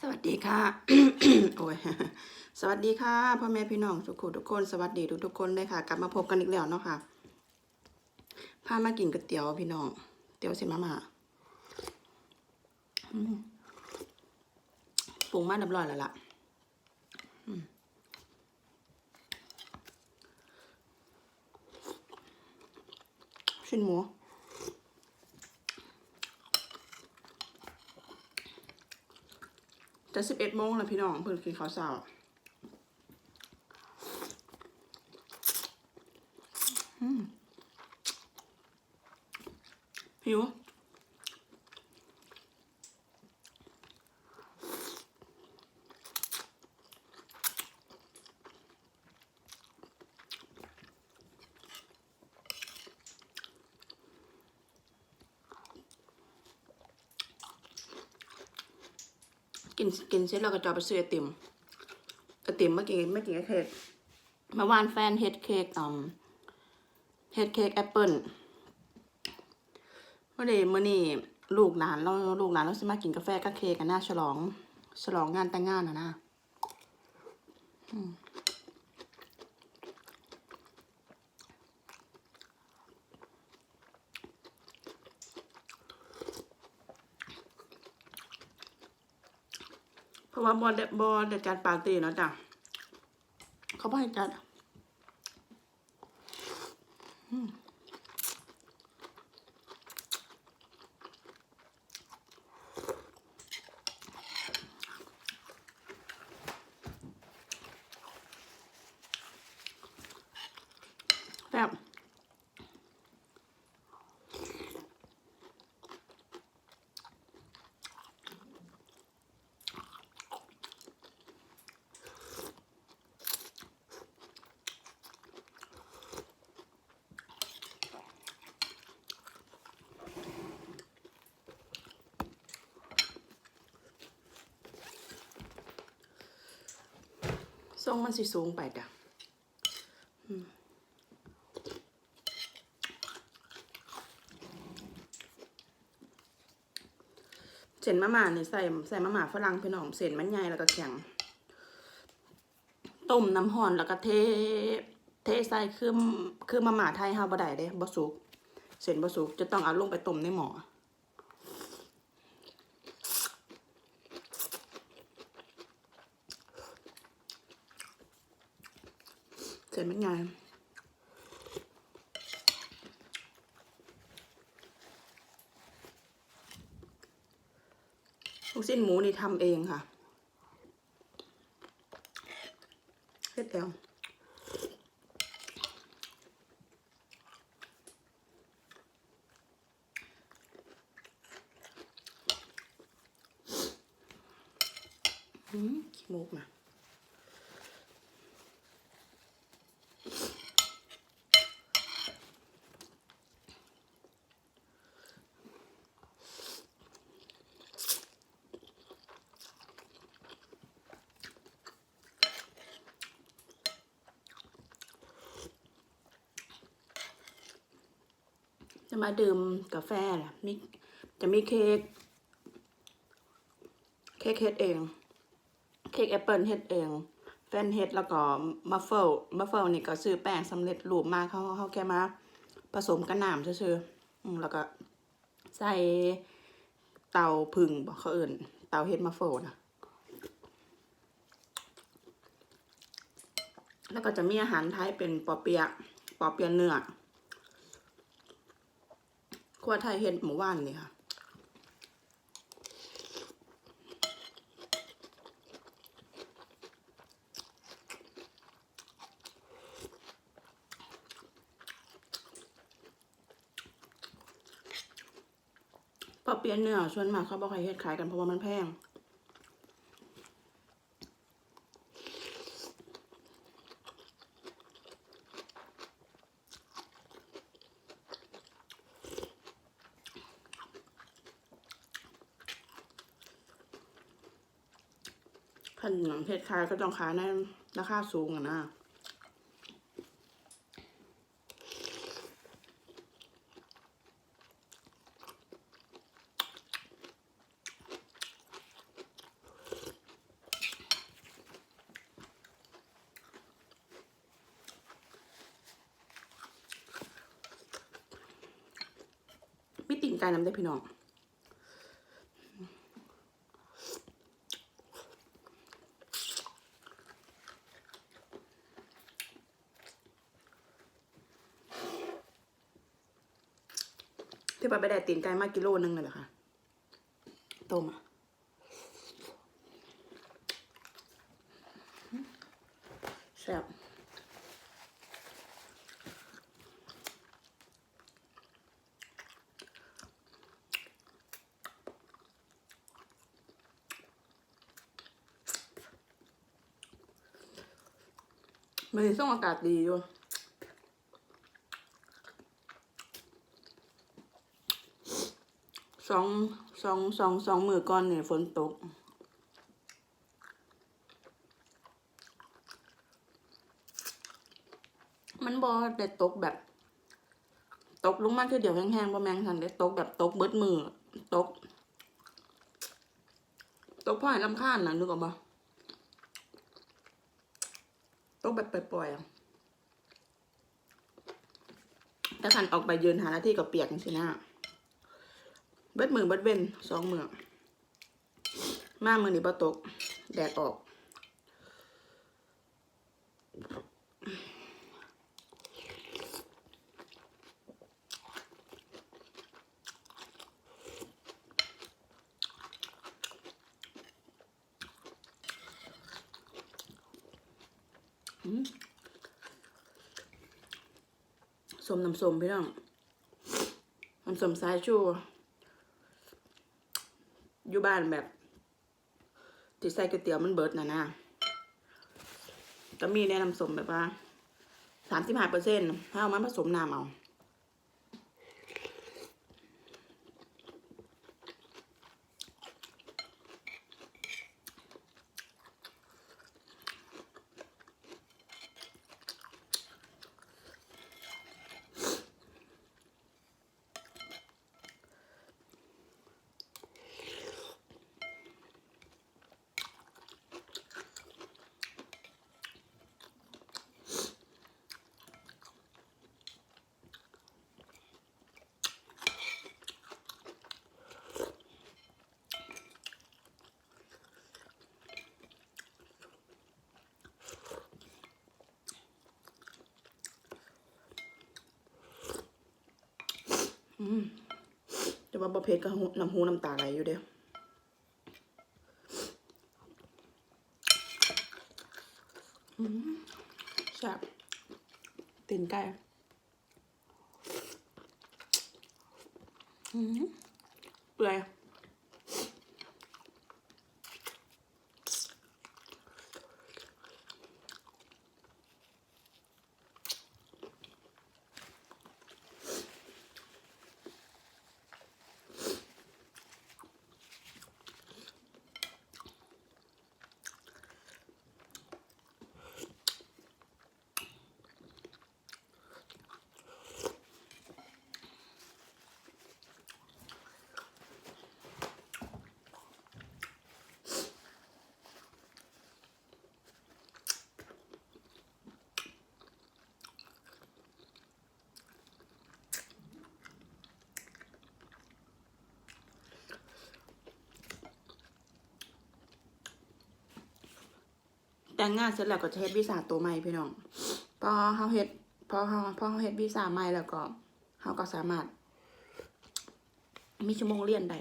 สวัสดีค่ะ โอ้ย สวัสดีค่ะพ่อแม่พี่น้องทุกคนทุกคนสวัสดีทุกทุกๆคนเลยค่ะ กลับมาพบกันอีกแล้วเนาะค่ะพามากินก๋วยเตี๋ยวพี่น้องเตี๋ยวเสิมาม่าปรุงมาเรียบร้อยแล้วล่ะชิ้นหมู จะสิบเอ็ดโมงแล้วพี่น้องเพิ่นกินข้าวเช้าอืมหิว กินกินเสร็จเราก็จะเอาไปซื้อไอติมไอติมเมื่อกี้เมื่อกี้เค้กเมื่อวานแฟนเฮ็ดเค้กอ่มเฮ็ดเค้กแอปเปิลเมื่อเดมื่อนี้ลูกหลานเราลูกหลานเราสิมากินกาแฟกับเค้กกันนะฉลอง ฉลองงานแต่งงานนะนะอืม เพราะว่าบอลบอลจัดปาร์ตี้เนาะจ้ะเขาบอกให้จัดอืมแบบ ทรงมันสิสูงไปจ้ะอืมเส้นมะม่านี่ยใส่ใส่มะม่าฝรั่งพี่น้องเส้นมันใหญ่แล้วก็แข็งต้มน้ำห่อนแล้วก็เท เทใส่คือคือมะม่าไทยเฮาบ่ได้เด้บ่สุกเส้นบ่สุกจะต้องเอาลงไปต้มในหม้อ เส้นมันใหญ่ลูกสิ้นหมูนี่ทำเองค่ะเฮ็ดเองอืมขี้มูกมา จะมาดื่มกาแฟล่ะมีจะมีเค้กเค้กเฮ็ดเอง เค้กแอปเปิลเฮ็ดเองแฟนเฮ็ดแล้วก็มัฟเฟิลมัฟเฟิลนี่ก็ซื้อแป้งสำเร็จรูปมาเขาเขาแค่มาผสมกับน้ำซื่อๆแล้วก็ใส่เตาผึ่งบอกเขาเอื่น เตาเฮ็ดมัฟเฟิลนะแล้วก็จะมีอาหารไทยเป็นปอเปียะปอเปียะเนื้อ ครัวไทยเห็ดหมูว่านนี่ค่ะปอเปียนเนื้อส่วนมากเขาบอกให้เฮ็ดขายกันเพราะว่ามันแพง ขนมเพชรขายก็ต้องขายในราคาสูงอะนะปิติ่งใจน้ำได้พี่น้อง ที่ไปไปได้ตีนไก่มากกิโลนึงเลยเหรอคะต้มอะแซ่บมันส่งอากาศดีอยู่ สองสองสองสองมือก่อนเนี่ยฝนตก มันบอแต่ตกแบบ ตกลงมาคือเดี๋ยวแห้งๆบ่แมงทันได้ตกแบบตกเบิดมือตก ตกพ่อให้ลำคาญนะนึกออกปะตกแบบปล่อยๆอะแต่ขันออกไปยืนหาหน้าที่กับเปียกสินะ เบิดมือเบิดเว้นสองมือมามือนี่บ่ตก แดดออกอืมสมน้ำส้มพี่น้องน้ำส้มสายชู บ้านแบบที่ใส่ก๋วยเตี๋ยวมันเบิดนะนะก็มีแนะนำสมแบบว่าสามสิบห้าเปอร์เซ็นต์ถ้าเอามาผสมน้ำเอา แต่ว่าบะเพ็ดก็น้ำหูน้ำตาไหลอยู่เด้อแซ่บตีนไก่เปื่อย แต่งงานเสร็จแล้วก็จะเฮ็ดวีซ่าตัวใหม่พี่น้องพอเฮาเฮ็ดพอเฮาพอเฮาเฮ็ดวีซ่าใหม่แล้วก็เฮาก็สามารถ มีชั่วโมงเรียนได้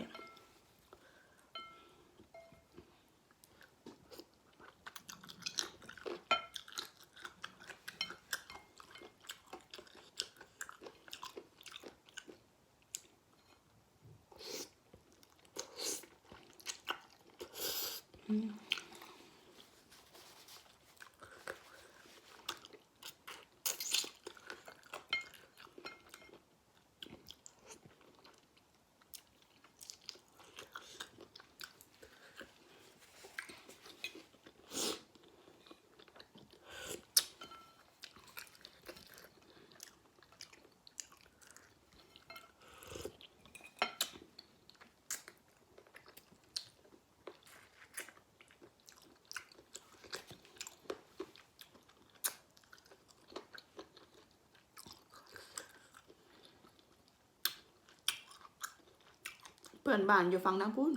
พื่อนบ้านอยู่ฝั่งทางพูน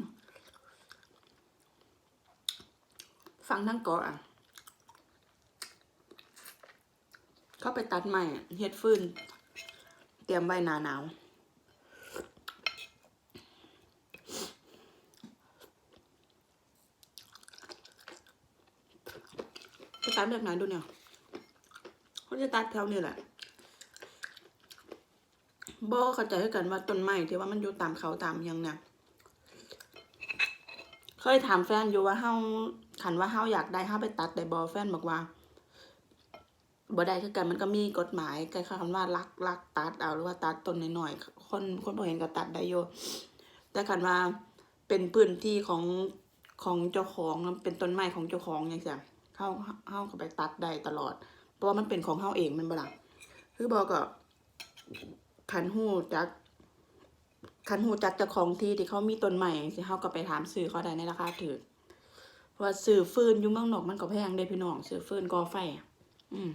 ฝั่งทางเกาะอะเขาไปตัดใหม่เฮ็ดฟืน เตรียมไว้หนาหนาวไปตัดแบบไหนดูเนี่ยเขาจะตัดแถวนี้แหละ บอเข้าใจให้กันว่าต้นไม้ที่ว่ามันอยู่ตามเขาตามยังเนี่ยเคยถามแฟนอยู่ว่าเฮาขันว่าเฮาอยากได้เฮาไปตัดได้บอแฟนบอกว่าบ่ได้คือกันมันก็มีกฎหมายคล้าคำว่าลักลักตัดเอาหรือว่าตัดต้นน้อยๆคนคนบ่เห็นก็ตัดได้อยู่แต่คันว่าเป็นพื้นที่ของของเจ้าของเป็นต้นไม้ของเจ้าของอย่างเงี้ยเฮาเฮาก็ไปตัดได้ตลอด เพราะว่ามันเป็นของเฮาเองมันบ่ล่ะคือบอกก็ คันหูจักคันหูจักจ้าของที่ที่เขามีต้นใหม่สิเฮาก็ไปถามซื้อเขาได้ในราคาถูกเพราะว่าซื้อฟืนอยู่เมืองนอกมันก็แพงเด้พี่น้องซื้อฟืนกอไฟอืม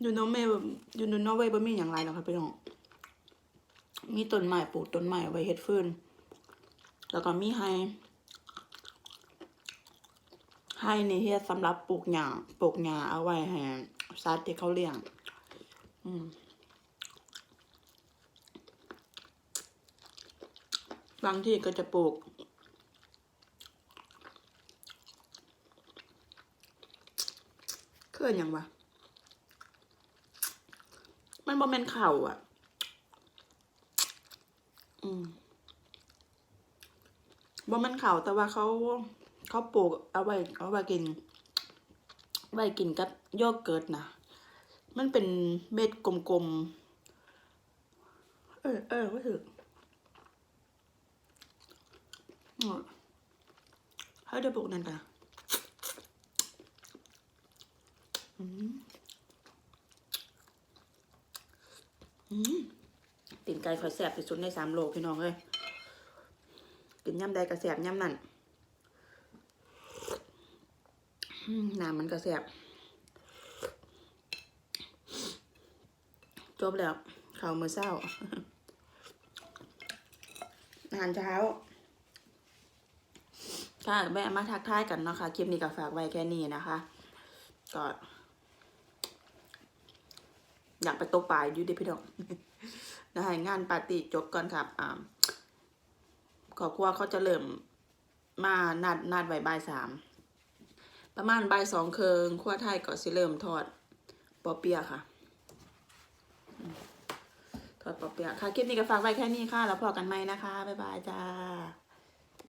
อยู่นอร์เวย์อยู่นอร์เวย์บ่มีอย่างไรหรอกครับพี่น้อง มีต้นไม้ปลูกต้นไม้ไว้เฮ็ดฟืน แล้วก็มีไฮไฮนี่เฮ็ดสำหรับปลูกหญ้าปลูกหญ้าเอาไว้ให้สัตว์ที่เขาเลี้ยง อืมบางที่ก็จะปลูก เคลื่อนยังวะ มันบ่แม่นเข่าอะ อืม บ่มันเข่าแต่ว่าเขาเขาปลูกเอาไว้เอาไว้กิน ไว้กินกับโยเกิร์ตนะมันเป็นเม็ดกลมๆ เออเออว่าถึกอ๋อให้ได้ปลูกนั่นจ้ะอืมอืมตีนไก่ขอยแสบที่สุดในสามโลพี่น้องเอ้ย กินย่ำใดกระแสบย่ำนั่นน้ำมันกระแสบจบแล้วข่าวมือเศร้าอาหารเช้าค่ะแม่มาทักทายกันเนาะคะคลิปนี้ก็ฝากไว้แค่นี้นะคะ ก็ อยากไปตกปลาอยู่ดิพี่ดอกนะคะงานปาร์ตี้จบก่อนครับอ่า ขอบครัวเขาจะเริ่มมานัดนัดไว้บ่ายสามประมาณบ่ายสองเคิงครัวไทยก็สิเริ่มทอดปอเปียค่ะ ทอดปอเปียค่ะคลิปนี้ก็ฝากไว้แค่นี้ค่ะ แล้วพอกันไหมนะคะ บ๊ายบายจ้า